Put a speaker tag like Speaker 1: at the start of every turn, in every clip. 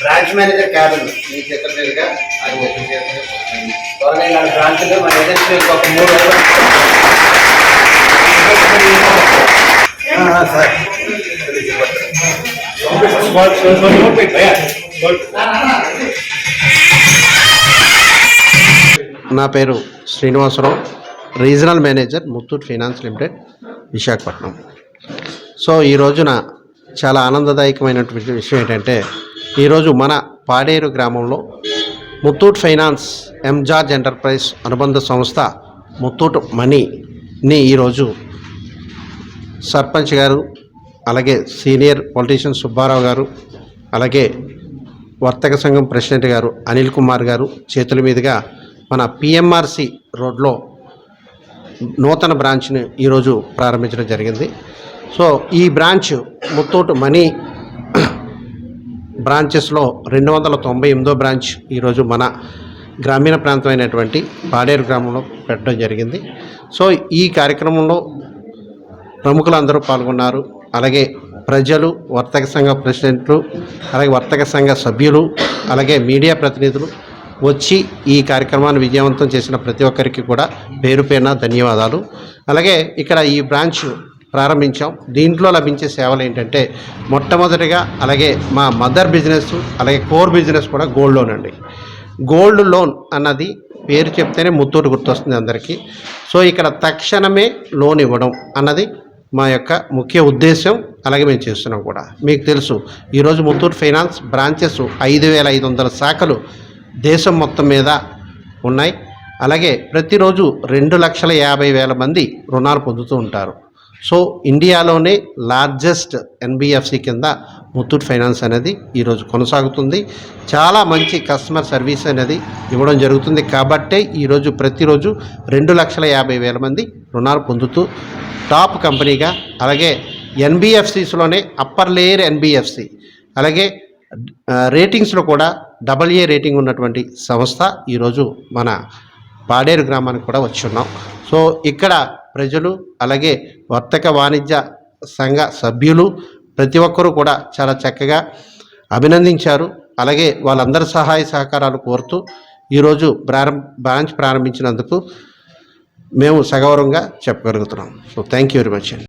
Speaker 1: Branch manager cabin మీ అది open బ్రాంచ్లో మా ఏజెన్సీ ఒక మూడు
Speaker 2: నా పేరు Srinivasarao regional manager Muthoot Finance Limited Visakhapatnam. So ఈ రోజున చాలా ఆనందదాయకమైనటువంటి విషయం ఏంటంటే ఈరోజు మన పాడేరు గ్రామంలో ముత్తూట్ ఫైనాన్స్ ఎంజార్జ్ ఎంటర్ప్రైజ్ అనుబంధ సంస్థ ముత్తూట్ మనీని ఈరోజు సర్పంచ్ గారు అలాగే సీనియర్ పొలిటీషియన్ సుబ్బారావు గారు అలాగే వర్తక సంఘం ప్రెసిడెంట్ గారు అనిల్ కుమార్ గారు చేతుల మీదుగా మన పిఎంఆర్సి రోడ్లో నూతన బ్రాంచ్ని ఈరోజు ప్రారంభించడం జరిగింది. సో ఈ బ్రాంచ్ ముత్తూట్ మనీ బ్రాంచెస్లో రెండు వందల తొంభై ఎనిమిదో బ్రాంచ్ ఈరోజు మన గ్రామీణ ప్రాంతమైనటువంటి పాడేరు గ్రామంలో పెట్టడం జరిగింది. సో ఈ కార్యక్రమంలో ప్రముఖులందరూ పాల్గొన్నారు. అలాగే ప్రజలు వర్తక సంఘ ప్రెసిడెంట్లు అలాగే వర్తక సంఘ సభ్యులు అలాగే మీడియా ప్రతినిధులు వచ్చి ఈ కార్యక్రమాన్ని విజయవంతం చేసిన ప్రతి ఒక్కరికి కూడా పేరు పేరున ధన్యవాదాలు. అలాగే ఇక్కడ ఈ బ్రాంచ్ ప్రారంభించాం. దీంట్లో లభించే సేవలు ఏంటంటే మొట్టమొదటిగా అలాగే మా మదర్ బిజినెస్ అలాగే కోర్ బిజినెస్ కూడా గోల్డ్ లోన్ అండి. గోల్డ్ లోన్ అన్నది పేరు చెప్తేనే ముత్తూరు గుర్తొస్తుంది అందరికీ. సో ఇక్కడ తక్షణమే లోన్ ఇవ్వడం అన్నది మా యొక్క ముఖ్య ఉద్దేశం. అలాగే మేము చేస్తున్నాం కూడా. మీకు తెలుసు ఈరోజు ముత్తూర్ ఫైనాన్స్ బ్రాంచెస్ ఐదు వేల ఐదు వందల శాఖలు దేశం మొత్తం మీద ఉన్నాయి. అలాగే ప్రతిరోజు రెండు లక్షల యాభై వేల మంది రుణాలు పొందుతూ ఉంటారు. సో ఇండియాలోనే లార్జెస్ట్ ఎన్బిఎఫ్సి కింద ముత్తూట్ ఫైనాన్స్ అనేది ఈరోజు కొనసాగుతుంది. చాలా మంచి కస్టమర్ సర్వీస్ అనేది ఇవ్వడం జరుగుతుంది. కాబట్టే ఈరోజు ప్రతిరోజు రెండు లక్షల యాభై వేల మంది రుణాలు పొందుతూ టాప్ కంపెనీగా అలాగే ఎన్బిఎఫ్సిస్లోనే అప్పర్ లేయర్ ఎన్బిఎఫ్సి అలాగే రేటింగ్స్లో కూడా డబల్ ఏ రేటింగ్ ఉన్నటువంటి సంస్థ ఈరోజు మన పాడేరు గ్రామానికి కూడా వచ్చి ఉన్నాం. సో ఇక్కడ ప్రజలు అలాగే వర్తక వాణిజ్య సంఘ సభ్యులు ప్రతి ఒక్కరూ కూడా చాలా చక్కగా అభినందించారు. అలాగే వాళ్ళందరి సహాయ సహకారాలు కోరుతూ ఈరోజు ప్రారంభ బ్రాంచ్ ప్రారంభించినందుకు మేము సగౌరవంగా చెప్పగలుగుతున్నాం. So thank you very much అండి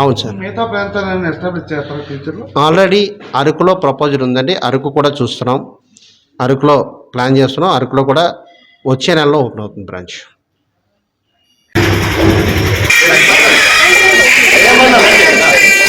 Speaker 2: అవును సార్.
Speaker 3: మిగతా ప్రాంతాలను ఎస్టాబ్లిష్ చేస్తారు ఫ్యూచర్లో
Speaker 2: ఆల్రెడీ అరకులో ప్రపోజల్ ఉందండి. అరకు కూడా చూస్తున్నాం. అరకులో ప్లాన్ చేస్తున్నాం. అరకులో కూడా వచ్చే నెలలో ఓపెన్ అవుతుంది branch. Yeah, my name is